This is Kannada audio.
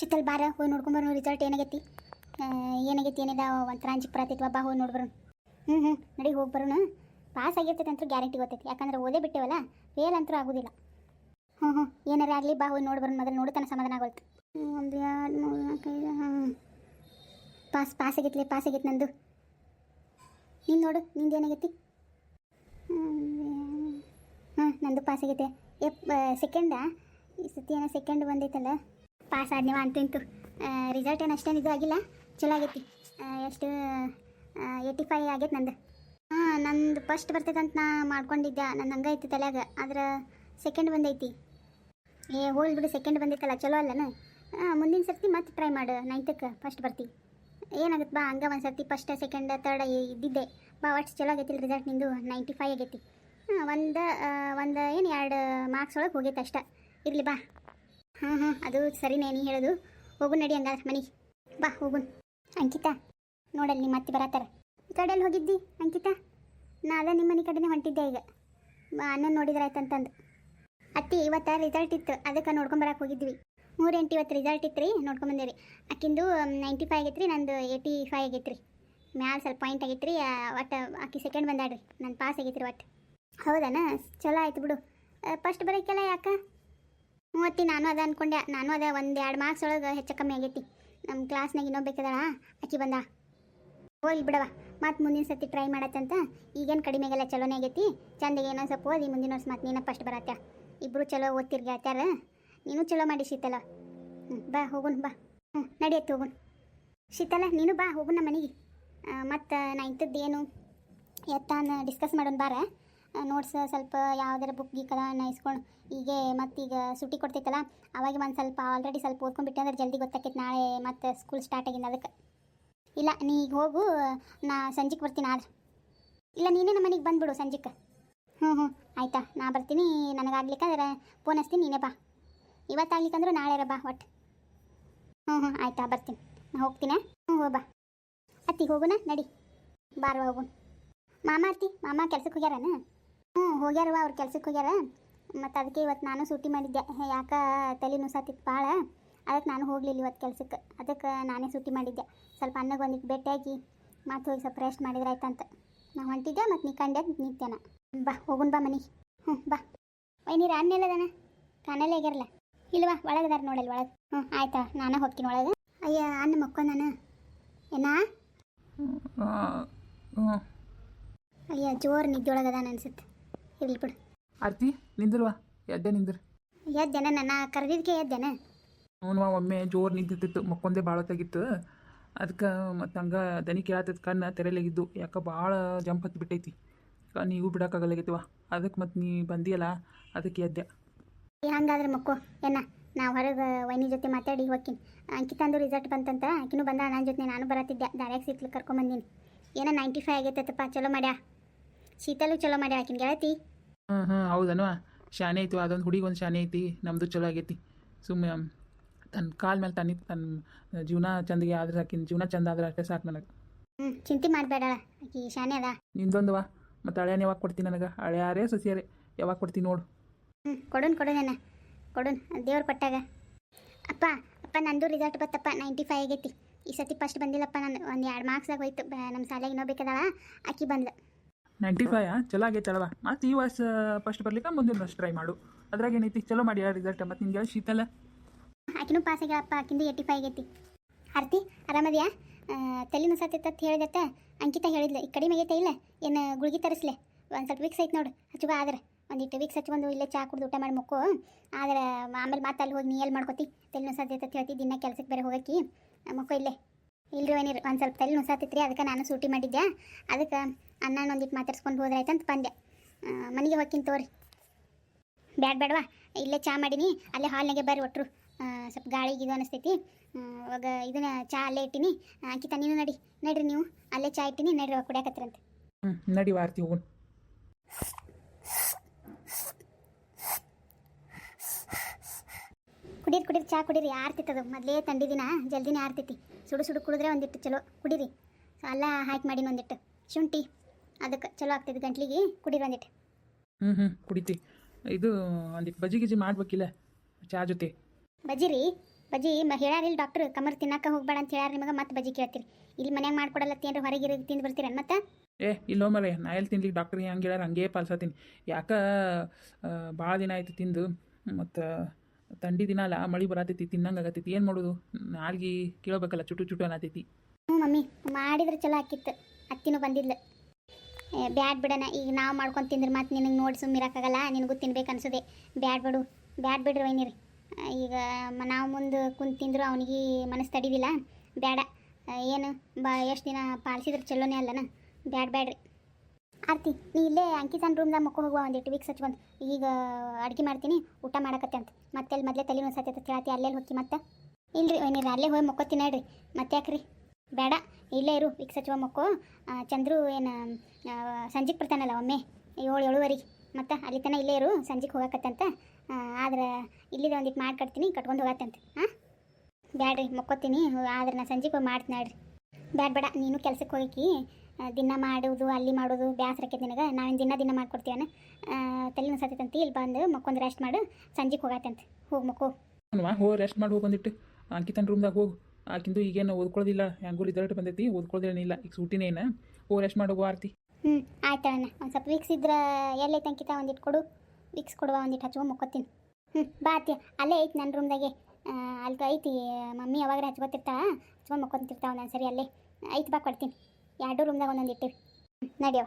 ಶಿತಲ್ ಬಾರ ಹೋಗಿ ನೋಡ್ಕೊಂಬರ್ ರಿಸಲ್ಟ್ ಏನಾಗೈತಿ? ಏನಾಗೈತಿ ಏನಿಲ್ಲ, ಒಂದು ಅಂಜಿಕ್ ಬರತೈತಿ ಬಾ ಹೋಗಿ ನೋಡ್ಬರೋಣ ಹ್ಞೂ ಹ್ಞೂ ನಡಿ ಹೋಗಿ ಬರೋಣ ಪಾಸ್ ಆಗಿರ್ತೈತೆ ಅಂತೂ ಗ್ಯಾರಂಟಿ ಗೊತ್ತೈತಿ. ಯಾಕಂದ್ರೆ ಓದೇ ಬಿಟ್ಟೇವಲ್ಲ ಫೇಲ್ ಅಂತೂ ಆಗೋದಿಲ್ಲ. ಹ್ಞೂ ಹ್ಞೂ ಏನಾರ ಆಗಲಿ ಬಾ ಹೋಗಿ ನೋಡ್ಬರೋಣ ಮೊದಲು ನೋಡ್ತಾನೆ ಸಮಾಧಾನ ಆಗೋಯ್ತು ಒಂದು ಎರಡು ಮೂರು ನಾಲ್ಕೈದು ಹಾಂ. ಪಾಸ್ ಪಾಸ್ ಆಗೈತಿ ಪಾಸ್ ಆಗೈತಿ ನಂದು. ನೀನು ನೋಡು, ನಿಂದು ಏನಾಗೈತಿ? ಹ್ಞೂ ನಂದು ಪಾಸ್ ಆಗೈತೆ. ಎಪ್ ಸೆಕೆಂಡಾ ಈ ಸತಿ ಏನೋ ಸೆಕೆಂಡ್ ಬಂದೈತಲ್ಲ? ಪಾಸ್ ಆದ್ನೇವ ಅಂತೂ ರಿಸಲ್ಟ್ ಏನು ಅಷ್ಟೇನು ಇದು ಆಗಿಲ್ಲ. ಚಲೋ ಆಗೈತಿ. ಎಷ್ಟು ಏಯ್ಟಿ ಫೈವ್ ಆಗೈತೆ ನಂದು. ಹಾಂ, ನಂದು ಫಸ್ಟ್ ಬರ್ತೈತೆ ಅಂತ ನಾ ಮಾಡ್ಕೊಂಡಿದ್ದೆ. ನನ್ನ ಹಂಗೆ ಐತಿ ತಲೆಯಾಗ. ಆದ್ರೆ ಸೆಕೆಂಡ್ ಬಂದೈತಿ. ಏ, ಹೋಲ್ ಬಿಡು ಸೆಕೆಂಡ್ ಬಂದೈತಲ್ಲ, ಚಲೋ ಅಲ್ಲನ? ಮುಂದಿನ ಸರ್ತಿ ಮತ್ತೆ ಟ್ರೈ ಮಾಡು. ನೈನ್ತಕ್ಕೆ ಫಸ್ಟ್ ಬರ್ತಿ. ಏನಾಗುತ್ತೆ ಬಾ, ಹಂಗೆ ಒಂದು ಸರ್ತಿ ಫಸ್ಟ್ ಸೆಕೆಂಡ್ ತರ್ಡ್ ಇದ್ದಿದ್ದೆ. ಬಾ ಒಟ್ಟು ಚಲೋ ಆಗೈತಿ ರಿಸಲ್ಟ್ ನಿಂದು. ನೈಂಟಿ ಫೈವ್ ಆಗೈತಿ ಒಂದು ಒಂದು ಏನು, ಎರಡು ಮಾರ್ಕ್ಸ್ ಒಳಗೆ ಹೋಗೈತೆ ಅಷ್ಟೇ. ಇರಲಿ ಬಾ. ಹಾಂ ಹಾಂ ಅದು ಸರಿನೇ ನೀ ಹೇಳೋದು. ಹೋಗು ನಡಿ ಹಂಗಾದ್ರೆ ಮನೆಗೆ ಬಾ ಹೋಗುನ್ ಅಂಕಿತಾ, ನೋಡಲ್ಲಿ ನಿಮ್ಮ ಅತ್ತಿ ಬರತ್ತಾರ. ಈ ಕಡೆ ಎಲ್ಲಿ ಹೋಗಿದ್ದಿ, ಅಂಕಿತಾ? ನಾ ಅದ ನಿಮ್ಮ ಮನೆ ಕಡೆನೇ ಹೊಂಟಿದ್ದೆ ಈಗ. ಅನ್ನ ನೋಡಿದ್ರೆ ಆಯ್ತಂತಂದು ಅತ್ತಿ, ಇವತ್ತು ರಿಸಲ್ಟ್ ಇತ್ತು. ಅದಕ್ಕೆ ನೋಡ್ಕೊಂಬರಕ್ಕೆ ಹೋಗಿದ್ವಿ. ಮೂರು ಎಂಟು ಇವತ್ತು ರಿಸಲ್ಟ್ ಇತ್ತು ರೀ ನೋಡ್ಕೊಂಬಂದೇವಿ ಅಕ್ಕಿಂದು ನೈಂಟಿ ಫೈವ್ ಆಗೈತೆ ರೀ ನಂದು ಏಯ್ಟಿ ಫೈವ್ ಆಗೈತೆ ರೀ ಮ್ಯಾಲೆ ಸ್ವಲ್ಪ ಪಾಯಿಂಟ್ ಆಗೈತೆ ರೀ ಒಟ್ಟು ಆಕಿ ಸೆಕೆಂಡ್ ಬಂದಾಡ್ರಿ ನಾನು ಪಾಸ್ ಆಗೈತೆ ರೀ ಒಟ್ಟು. ಹೌದನ? ಚಲೋ ಆಯ್ತು ಬಿಡು. ಫಸ್ಟ್ ಬರೋಕ್ಕೆಲ್ಲ ಯಾಕೆ? ಮೂವತ್ತಿ ನಾನು ಅದ ಅನ್ಕೊಂಡೆ, ನಾನು ಅದ ಒಂದು ಎರಡು ಮಾರ್ಕ್ಸ್ ಒಳಗೆ ಹೆಚ್ಚು ಕಮ್ಮಿ ಆಗೈತಿ. ನಮ್ಮ ಕ್ಲಾಸ್ನಾಗ ಇನ್ನೊಬ್ಬೇಕದಳ ಆಕಿ ಬಂದ. ಹೋಗಿ ಬಿಡವ ಮತ್ತು ಮುಂದಿನ ಸರ್ತಿ ಟ್ರೈ ಮಾಡತ್ತಂತ, ಈಗೇನು ಕಡಿಮೆ ಆಗಲ್ಲ, ಚಲೋನೇ ಆಗೈತಿ. ಚಂದಿಗೆ ಏನೋ ಸ್ವಲ್ಪ ಓದಿ, ಮುಂದಿನ ವರ್ಷ ಮತ್ತೆ ನೀನು ಫಸ್ಟ್ ಬರತ್ತ ಇಬ್ಬರು ಚಲೋ ಓದ್ತಿರ್ಗೆ ಆತ್ಯಾರ. ನೀನು ಚಲೋ ಮಾಡಿ ಶೀತಲ. ಹ್ಞೂ ಬಾ, ಹೋಗುನ್, ಬಾ. ಹ್ಞೂ ನಡಿಯತ್ತೆ ಹೋಗುನ್. ಶೀತಲ, ನೀನು ಬಾ, ಹೋಗುನ್ ನಮ್ಮ ಮನೆಗೆ. ಮತ್ತು ನಾ ಇಂಥದ್ದು ಏನು ಎತ್ತಾನ ಡಿಸ್ಕಸ್ ಮಾಡೋಣ ಬಾರ. ನೋಟ್ಸ್ ಸ್ವಲ್ಪ ಯಾವ್ದಾರ ಬುಕ್ ಗೀಕದ ನೈಸ್ಕೊಂಡು ಹೀಗೆ ಮತ್ತೀಗ ಸುಟ್ಟಿ ಕೊಡ್ತೈತಲ್ಲ ಅವಾಗ ಒಂದು ಸ್ವಲ್ಪ ಆಲ್ರೆಡಿ ಸ್ವಲ್ಪ ಓದ್ಕೊಂಡ್ಬಿಟ್ಟೆ ಅಂದ್ರೆ ಜಲ್ದಿ ಗೊತ್ತಾಕೈತೆ ನಾಳೆ ಮತ್ತೆ ಸ್ಕೂಲ್ ಸ್ಟಾರ್ಟ್ ಆಗಿಲ್ಲ ಅದಕ್ಕೆ ಇಲ್ಲ, ನೀ ಈಗ ಹೋಗು, ನಾ ಸಂಜೆಗೆ ಬರ್ತೀನಿ ಆದ್ರೆ. ಇಲ್ಲ, ನೀನೇ ನಮ್ಮ ಮನೆಗೆ ಬಂದುಬಿಡು ಸಂಜೆಗೆ ಹ್ಞೂ ಹ್ಞೂ ಆಯ್ತಾ, ನಾ ಬರ್ತೀನಿ ನನಗಾಗ್ಲಿಕ್ಕಂದ್ರೆ ಫೋನ್ ಹಚ್ತೀನಿ, ನೀನೇ ಬಾ. ಇವತ್ತಾಗ್ಲಿಕ್ಕಂದ್ರೂ ನಾಳೆ ಬಾ ಒಟ್ಟು ಹ್ಞೂ ಹ್ಞೂ ಆಯ್ತಾ, ಬರ್ತೀನಿ. ನಾ ಹೋಗ್ತೀನಿ ಹ್ಞೂ ಹೋ, ಬಾ. ಅತ್ತಿಗೆ ಹೋಗೋಣ ನಡಿ. ಬಾರ್ವ ಹೋಗೋಣ ಮಾಮ, ಅತ್ತಿ, ಮಾಮ ಕೆಲ್ಸಕ್ಕೆ ಹೋಗ್ಯಾರನ? ಹ್ಞೂ ಹೋಗ್ಯಾರವ ಅವ್ರ ಕೆಲ್ಸಕ್ಕೆ ಹೋಗ್ಯಾರ. ಮತ್ತು ಅದಕ್ಕೆ ಇವತ್ತು ನಾನು ಸೂಟಿ ಮಾಡಿದ್ದೆ. ಹೇ, ಯಾಕ ತಲೆ ನುಸಾತಿತ್ತು ಭಾಳ ಅದಕ್ಕೆ ನಾನು ಹೋಗಲಿಲ್ಲ ಇವತ್ತು ಕೆಲ್ಸಕ್ಕೆ ಅದಕ್ಕೆ ನಾನೇ ಸೂಟಿ ಮಾಡಿದ್ದೆ. ಸ್ವಲ್ಪ ಅನ್ನಗೆ ಒಂದಿಟ್ಟು ಭೇಟಿಯಾಗಿ ಮತ್ತು ಹೋಗಿ ಸ್ವಲ್ಪ ರೆಸ್ಟ್ ಮಾಡಿದ್ರೆ ಆಯ್ತಂತ. ನಾ ಹೊಂಟಿದ್ದೆ ಮತ್ತು ನೀ ಕಂಡೆ ನಿಂತೇನ ಬಾ ಹೋಗುನ್ ಬಾ ಮನೆಗೆ ಹ್ಞೂ ಬಾ. ವೈನೀರು ಅನ್ನೆಲ್ಲದನ ಕಾಣಲ್ಲೇ ಆಗ್ಯಾರಲ್ಲ ಇಲ್ವಾ? ಒಳಗದಾರ ನೋಡಲ್ಲ ಒಳಗೆ. ಹ್ಞೂ ಆಯ್ತಾ ನಾನೇ ಹೋಗ್ತೀನಿ ಒಳಗೆ. ಅಯ್ಯ ಅನ್ನ ನಾನು ಏನಾ? ಅಯ್ಯ ಜೋರು ನಿದ್ದೆ ಅದಾನ ಅನ್ಸುತ್ತೆ ಇರ್ಲಿ ಬಿಡು. ಆರ್ತಿ ನಿಂದಿಲ್ವಾ ಎದ್ದೆ ನಿಂದ್ರ. ಎದ್ದೇನ ನನ್ನ ಕರೆದಿದ್ದಕ್ಕೆ ಎದ್ದೇನ. ಅವನು ಒಮ್ಮೆ ಜೋರು ನಿಂತಿತ್ತು ಮಕ್ಕೊಂದೇ ಭಾಳ ತೆಗಿತ್ತು. ಅದಕ್ಕೆ ಮತ್ತು ಹಂಗೆ ದನಿ ಕೇಳತ್ತದ ಕಣ್ಣು ತೆರೆಲಾಗಿದ್ದು ಯಾಕೆ ಭಾಳ ಜಂಪ್ ಹತ್ತಿ ಬಿಟ್ಟೈತಿ. ನೀವು ಬಿಡೋಕ್ಕಾಗಲಾಗಿತ್ತು ಅದಕ್ಕೆ ಮತ್ತು ನೀ ಬಂದಿಯಲ್ಲ ಅದಕ್ಕೆ ಎದ್ದೆ. ಹಂಗಾದ್ರೆ ಮಕ್ಕೋ ಏನ ನಾ ಹೊರಗೆ ವೈನಿ ಜೊತೆ ಮಾತಾಡಿ ಹೋಗ್ತೀನಿ ಅಂಕಿತಂದು ರಿಸಲ್ಟ್ ಬಂತಂತ ಆಕಿನೂ ಬಂದ ನನ್ನ ಜೊತೆ ನಾನು ಬರತ್ತಿದ್ದೆ ದಾರ್ಯಾಗ ಸಿಕ್ಲು ಕರ್ಕೊಂಬಂದೀನಿ. ಏನೋ ನೈಂಟಿ ಫೈವ್ ಆಗೈತಪ್ಪ ಚಲೋ ಮಾಡ್ಯಾ. ಶೀತಲು ಚಲೋ ಮಾಡ್ಯಾ ಆಕಿನ ಗೆಳತಿ? ಹ್ಞೂ ಹಾಂ ಹೌದನು? ಶಾನೆ ಐತಿ ಅದೊಂದು ಹುಡುಗಿ ಒಂದು ಶಾನೆ ಐತಿ ನಮ್ಮದು ಚಲೋ ಆಗೈತಿ. ಸುಮ್ಮನೆ ತನ್ನ ಕಾಲ್ ಮೇಲೆ ತನ್ನ ತನ್ನ ಜೀವನ ಚಂದಿಗೆ ಆದ್ರೆ ಆಕಿನ ಜೀವನ ಚಂದ ಆದ್ರೆ ಅಷ್ಟೇ ಸಾಕು ನನಗೆ. ಹ್ಞೂ ಚಿಂತೆ ಮಾಡಬೇಡ ಆಕಿ ಶಾನೆ ಅದ. ನಿಂದೊಂದು ವಾ ಮತ್ತು ಹಳೆಯನ್ ಯಾವಾಗ ಕೊಡ್ತೀನಿ ನನಗೆ? ಹಳೆಯಾರೇ ಸೊಸಿಯಾರೇ ಯಾವಾಗ ಕೊಡ್ತೀನಿ ನೋಡು. ಹ್ಞೂ ಕೊಡೋನ್ ಕೊಡೋನೇನ ಕೊಡೋನ್ ದೇವ್ರ ಕೊಟ್ಟಾಗ. ಅಪ್ಪ ಅಪ್ಪ ನಂದು ರಿಸಲ್ಟ್ ಬತ್ತಪ್ಪ ನೈಂಟಿ ಫೈವ್ ಆಗೈತಿ. ಈ ಸತಿ ಫಸ್ಟ್ ಬಂದಿಲ್ಲಪ್ಪ ನಾನು ಒಂದು ಎರಡು ಮಾರ್ಕ್ಸಾಗ ಹೋಯ್ತು ನಮ್ಮ ಶಾಲೆಗೆ ಇನ್ನೊಬೇಕದಳ ಆಕಿ ಬಂದ್ಲು. ನೈಂಟಿ ಫೈವ್ ಚಲೋ ಆಗೈತೆ ಚಲೋ ಮತ್ತು ಈ ವರ್ಷ ಫಸ್ಟ್ ಬರ್ಲಿಕ್ಕೆ ಮುಂದಿನ ವರ್ಷ ಟ್ರೈ ಮಾಡು. ಅದ್ರಾಗ ಏನೈತಿ? ಚಲೋ ಮಾಡಿ ರಿಸಲ್ಟ್ ಮತ್ತು ನಿಮ್ಗೆ ಶೀತಲ? ಆಕಿನೂ ಪಾಸ್ ಆಗ್ಯಾಳಪ್ಪ, ಆಕಿಂದು ಏಯ್ಟಿ ಫೈವ್ ಆಗೈತಿ. ಆರ್ತಿ, ಆರಾಮದ್ಯಾ? ತಲೆ ಅಂತ ಹೇಳಿದತ್ತ? ಅಂಕಿತ ಹೇಳಿದ್ಲು, ಈ ಕಡಿಮೆ ಆಗೈತೆ ಇಲ್ಲ? ಏನು ಗುಳಿಗೆ ತರಿಸ್ಲೆ? ಒಂದು ಸ್ವಲ್ಪ ವೀಕ್ಸ್ ಐತೆ ನೋಡು, ಹಚ್ಚುವ ಆದ್ರೆ. ಒಂದಿಟ್ಟು ವೀಕ್ಸ್ ಹಚ್ಕೊಂಡು ಇಲ್ಲೇ ಚಾ ಕುಡ್ದು ಊಟ ಮಾಡಿ ಮುಕ್ಕು. ಆದ್ರೆ ಆಮೇಲೆ ಮತ್ತೆ ಅಲ್ಲಿ ಹೋಗಿ ನೀ ಎಲ್ಲಿ ಮಾಡ್ಕೊತಿ? ತಲೆ ನುಸಾತೈತೆ ಅಂತ ಹೇಳ್ತಿ, ದಿನ ಕೆಲಸಕ್ಕೆ ಬೇರೆ ಹೋಗಕ್ಕೆ. ಮುಕ್ಕು ಇಲ್ಲೇ. ಇಲ್ರಿ ಏನಿರಿ ಒಂದು ಸ್ವಲ್ಪ ತಲೆ ನುಸಾತೈತ್ರಿ, ಅದಕ್ಕೆ ನಾನು ಸೂಟಿ ಮಾಡಿದ್ದೆ ಅದಕ್ಕೆ ಅನ್ನ ಒಂದಿಟ್ಟು ಮಾತಾಡ್ಸ್ಕೊಂಡು ಹೋದ್ರಾಯ್ತು ಅಂತ ಬಂದೆ ಮನೆಗೆ ಹೋಗ್ತೀನಿ ತೋರಿ. ಬ್ಯಾಡ ಬೇಡವಾ ಇಲ್ಲೇ ಚಾ ಮಾಡೀನಿ ಅಲ್ಲೇ ಹಾಲ್ನಾಗೆ ಬರ್ರಿ ಒಟ್ರು. ಆ, ಸ್ವಲ್ಪ ಗಾಳಿಗೆ ಇದು ಅನಿಸ್ತೈತಿ. ಇವಾಗ ಅವಾಗ ಇದನ್ನ ಚಾ ಅಲ್ಲೇ ಇಟ್ಟಿನಿ. ಅಂಕಿತ ನೀನು ನಡಿ. ನಡ್ರಿ ನೀವು. ಅಲ್ಲೇ ಚಾ ಇಟ್ಟಿನಿ ನಡ್ರಿ ಕುಡಿಯಾಕತ್ರಂತ. ಹ್ಞೂ ನಡಿ ವಾರ್ತಿ ಹೋಗೋಣ ಕುಡೀರಿ ಕುಡೀರಿ ಚಾ ಕುಡೀರಿ. ಆರ್ತಿತ್ತದು ಮೊದಲೇ ತಂಡಿದಿನ ಜಲ್ದಿನೇ ಆರ್ತೈತಿ. ಸುಡು ಸುಡು ಕುಡಿದ್ರೆ ಒಂದಿಟ್ಟು ಚಲೋ. ಕುಡೀರಿ. ಅಲ್ಲ ಹಾಕಿ ಮಾಡೀನಿ ಒಂದಿಟ್ಟು. ಶುಂಠಿ. ಅದಕ್ಕೆ ಚಲೋ ಆಗ್ತೈತಿ ಗಂಟ್ಲಿಗೆ. ಕುಡೀರಿ ಒಂದಿಟ್ಟು ಹ್ಞೂ ಹ್ಞೂ ಕುಡಿತಿ. ಇದು ಒಂದಿಟ್ಟು ಬಜ್ಜಿ ಗಿಜಿ ಮಾಡ್ಬೇಕಿಲ್ಲ ಚಾ ಜೊತೆ. ಬಜ್ಜಿ ರೀ ಬಜ್ಜಿ ಮ ಹೇಳಾರಿಲ್ಲ ಡಾಕ್ಟ್ರ್ ಕಮರ್ ತಿನ್ನಕ್ಕೆ ಹೋಗ್ಬೇಡ ಅಂತ ಹೇಳಾರ ನಿಮಗೆ ಮತ್ತೆ ಬಜ್ಜಿ ಕೇಳ್ತೀರಿ. ಇಲ್ಲಿ ಮನ್ಯಾಗ ಮಾಡ್ಕೊಡಲ್ಲತ್ತೇನ್ರಿ ಹೊರಗೆ ತಿಂದು ಬರ್ತೀರೇನು ಮತ್ತೆ? ಏ ಇಲ್ಲೋ ಮರೆ ನಾ ಎಲ್ಲಿ ತಿನ್ಲಿಕ್ಕೆ ಡಾಕ್ಟ್ರಿಗೆ ಹಂಗೆ ಹೇಳಾರ ಹಂಗೆ ಪಾಲ್ಸತ್ತೀನಿ ಯಾಕೆ ಭಾಳ ದಿನ ಆಯ್ತು ತಿಂದು ಮತ್ತು ಥಂಡಿ ದಿನ ಅಲ್ಲ ಮಳೆ ಬರತೈತಿ ತಿನ್ನಂಗೆ ಆಗತೈತಿ. ಏನು ಮಾಡೋದು? ನಾಲ್ಗಿ ಕೇಳಬೇಕಲ್ಲ ಚುಟು ಚುಟು ಅನ್ನತೈತಿ ಹ್ಞೂ ಮಮ್ಮಿ ಮಾಡಿದ್ರೆ ಚಲೋ ಆಕಿತ್ತು ಅತ್ತಿನೂ ಬಂದಿದ್ಲು. ಏ, ಬ್ಯಾಡ್ ಬಿಡೋಣ. ಈಗ ನಾವು ಮಾಡ್ಕೊಂಡು ತಿಂದ್ರೆ ಮತ್ತೆ ನಿನಗೆ ನೋಡಿ ಸುಮ್ಮಿರಕ್ಕಾಗಲ್ಲ ನಿನಗೂ ತಿನ್ಬೇಕು ಅನ್ಸದೆ. ಬ್ಯಾಡ್ ಬಿಡು. ಬ್ಯಾಡ್ ಬಿಡ್ರಿ ವೈನಿರಿ. ಈಗ ನಾವು ಮುಂದೆ ಕುಂತು ತಿಂದರೂ ಅವನಿಗೆ ಮನಸ್ಸು ತಡಿದಿಲ್ಲ. ಬೇಡ ಏನು? ಬಾ, ಎಷ್ಟು ದಿನ ಪಾಲಿಸಿದ್ರೆ ಚಲೋನೇ ಅಲ್ಲನ? ಬ್ಯಾಡ್ ಬ್ಯಾಡ್ರಿ. ಆರ್ತಿ, ನೀ ಇಲ್ಲೇ ಅಂಕಿತನ ರೂಮ್ದಾಗ ಮಕ್ಕ ಹೋಗುವ ಒಂದು ಒಂದಿಟ್ಟು ವೀಕ್ಸ್ ಹಚ್ಕೊಂಡು ಈಗ ಅಡುಗೆ ಮಾಡ್ತೀನಿ. ಊಟ ಮಾಡಕತ್ತೆ ಅಂತ. ಮತ್ತೆ ಅಲ್ಲಿ ಮೊದಲೇ ತಲೆ ಸತ್ಯ ಕೇಳತ್ತಿ. ಅಲ್ಲೇ ಹೋಗಿ ಮತ್ತೆ. ಇಲ್ರಿ ವೈನಿರಿ, ಅಲ್ಲೇ ಹೋಗಿ ಮಕ್ಕೋತೀನಿ ಹೇಳ್ರಿ. ಮತ್ತೆ ಯಾಕ್ರಿ? ಬೇಡ ಇಲ್ಲೇ ಇರು, ಈಗ ಸಚಿವ ಮಕ್ಕೋ. ಚಂದ್ರು ಏನು ಸಂಜೆಗೆ ಬರ್ತಾನಲ್ಲ ಒಮ್ಮೆ, ಏಳು, ಏಳುವರೆ. ಮತ್ತು ಅಲ್ಲಿ ತನಕ ಇಲ್ಲೇ ಇರು ಸಂಜೆಗೆ ಹೋಗಕತ್ತಂತ. ಆದ್ರೆ ಇಲ್ಲಿದ ಒಂದಿಟ್ಟು ಮಾಡಿ ಕಟ್ತೀನಿ, ಕಟ್ಕೊಂಡು ಹೋಗತ್ತಂತ ಹಾಂ ಬ್ಯಾಡ್ರಿ, ಮಕ್ಕೋತೀನಿ, ಆದ್ರೆ ನಾನು ಸಂಜೆಗೆ ಹೋಗಿ ಮಾಡ್ತೀನಿ ನೋಡ್ರಿ. ಬ್ಯಾಡ, ಬೇಡ, ನೀನು ಕೆಲ್ಸಕ್ಕೆ ಹೋಗಿ ದಿನ ಮಾಡೋದು, ಅಲ್ಲಿ ಮಾಡೋದು ಬ್ಯಾಸ್ರ ಆಕೈತೆ ನಿನಗೆ. ನಾವೇನು ದಿನ ದಿನ ಮಾಡ್ಕೊಡ್ತೀವನ. ತಲೆನ ಸತ್ತೈತಂತ ಇಲ್ಲಿ ಬಂದು ಮಕ್ಕೊಂದು ರೆಸ್ಟ್ ಮಾಡು ಸಂಜೆಗೆ ಹೋಗತ್ತಂತ ಹೋಗಿ ಮಕ್ಕೋ. ಹೋಗಿ ರೆಸ್ಟ್ ಮಾಡಿ, ಹೋಗಿ ಬಂದಿಟ್ಟು. ಅಂಕಿತನ ರೂಮ್ದಾಗ ಹೋಗು. ಆಕಿಂದು ಈಗೇನು ಓದ್ಕೊಳ್ಳೋದಿಲ್ಲ ಹೆಂಗೂ ರಿಸಲ್ಟ್ ಬಂದೈತಿ ಓದ್ಕೊಳ್ಳೋದೇನಿಲ್ಲ ಈಗ ಸೂಟಿನೇನ ಓ ರೆಸ್ಟ್ ಮಾಡೋ ಆರ್ತಿ. ಹ್ಞೂ ಆಯ್ತು ಅಣ್ಣ. ಒಂದು ಸ್ವಲ್ಪ ವಿಕ್ಸ್ ಇದ್ರೆ ಎಲ್ಲೈತೆ ಅಂಕಿತ? ಒಂದಿಟ್ಟು ಕೊಡು. ವಿಕ್ಸ್ ಕೊಡುವ ಒಂದಿಟ್ಟು ಹಚ್ಕೊ ಮುಕ್ಕೋತೀನಿ. ಹ್ಞೂ ಬಾ ಅತ್ತಿ ಅಲ್ಲೇ ಐತಿ ನನ್ನ ರೂಮ್ದಾಗೆ ಅಲ್ಲಿ ಐತಿ. ಮಮ್ಮಿ ಯಾವಾಗ ಹಚ್ಕೊತಿರ್ತಾ ಹಚ್ಕೊಂಡು ಮುಕ್ಕೊತಿರ್ತಾವ ನಾನು ಸರಿ ಅಲ್ಲೇ. ಐತಿ ಬಾ ಕೊಡ್ತೀನಿ. ಎರಡು ರೂಮ್ದಾಗ ಒಂದೊಂದು ಇಟ್ಟಿವಿ. ನಡಿಯವ